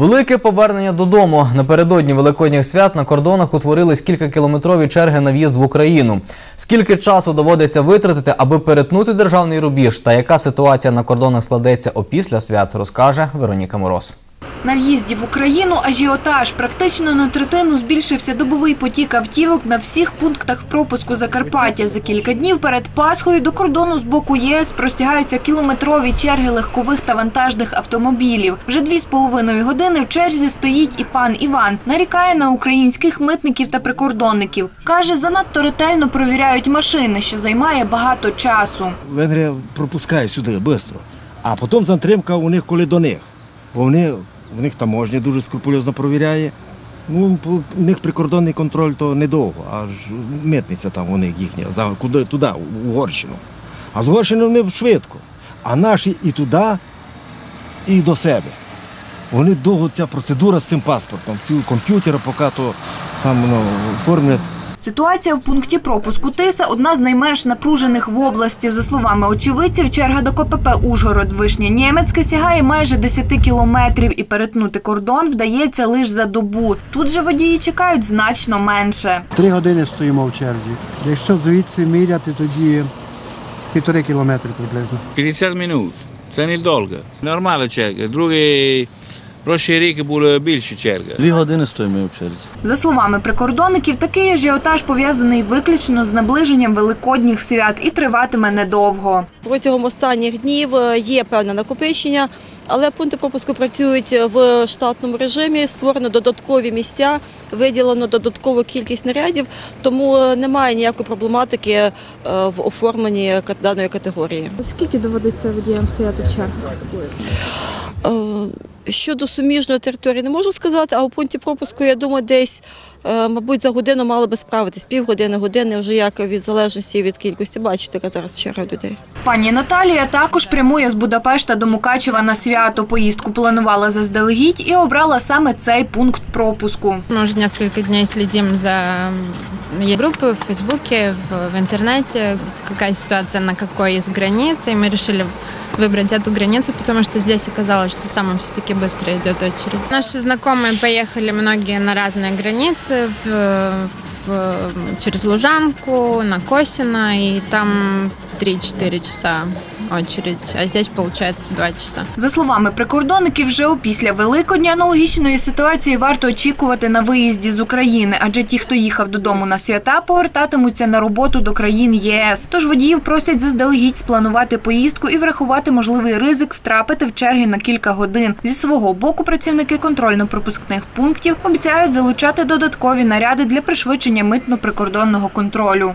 Велике повернення додому. Напередодні великодніх свят на кордонах утворились кількакілометрові черги на в'їзд в Україну. Скільки часу доводиться витратити, аби перетнути державний рубіж, та яка ситуація на кордонах складеться опісля свят, розкаже Вероніка Мороз. На в'їзді в Україну ажіотаж. Практично на третину збільшився добовий потік автівок на всіх пунктах пропуску Закарпаття. За кілька днів перед Пасхою до кордону з боку ЄС простягаються кілометрові черги легкових та вантажних автомобілів. Вже дві з половиною години в черзі стоїть і пан Іван. Нарікає на українських митників та прикордонників. Каже, занадто ретельно провіряють машини, що займає багато часу. Венгрія пропускає сюди швидко. А потім затримка у них коли до них. Бо вони, в них таможня дуже скрупульозно провіряє. Ну, у них прикордонний контроль то недовго, аж митниця там у них їхня, за, куди, туди, в Угорщину. А з Угорщини вони швидко. А наші і туди, і до себе. Вони довго ця процедура з цим паспортом, ці комп'ютери, поки то там ну, оформлять. Ситуація в пункті пропуску Тиса одна з найменш напружених в області. За словами очевидців, черга до КПП Ужгород Вишня Німецьке сягає майже 10 кілометрів і перетнути кордон вдається лише за добу. Тут же водії чекають значно менше. Три години стоїмо в черзі. Якщо звідси міряти, тоді півтори кілометри приблизно. 50 минут. Це недовго. Нормальна черга. Другий, прошлий рік була більше черга. Дві години стоїмо в черзі. За словами прикордонників, такий ажіотаж пов'язаний виключно з наближенням великодніх свят і триватиме недовго. Протягом останніх днів е, є певне накопичення, але пункти пропуску працюють в штатному режимі. Створено додаткові місця, виділено додаткову кількість нарядів, тому е, немає ніякої проблематики е, в оформленні даної категорії. Скільки доводиться водіям стояти в чергах Щодо суміжної території не можу сказати, а у пункті пропуску, я думаю, десь, е, мабуть, за годину мали би справитись, півгодини, години, вже як від залежності від кількості. Бачите, яка зараз черга людей. Пані Наталія також прямує з Будапешта до Мукачева на свято. Поїздку планувала заздалегідь і обрала саме цей пункт пропуску. Мы уже несколько дней следим за м, группы в Фейсбуке, в, в интернете, какая ситуация на какой из границ, и мы решили выбрать эту границу, потому что здесь оказалось, что самым все-таки быстро идет очередь. Наши знакомые поехали многие на разные границы, в- в- через Лужанку, на Косино, и там 3-4 часа очередь, а здесь получается 2 часа. За словами прикордонників, вже опісля Великодня аналогічної ситуації варто очікувати на виїзді з України, адже ті, хто їхав додому на свята, повертатимуться на роботу до країн ЄС. Тож водіїв просять заздалегідь спланувати поїздку і врахувати можливий ризик втрапити в черги на кілька годин. Зі свого боку працівники контрольно-пропускних пунктів обіцяють залучати додаткові наряди для пришвидшення митно-прикордонного контролю.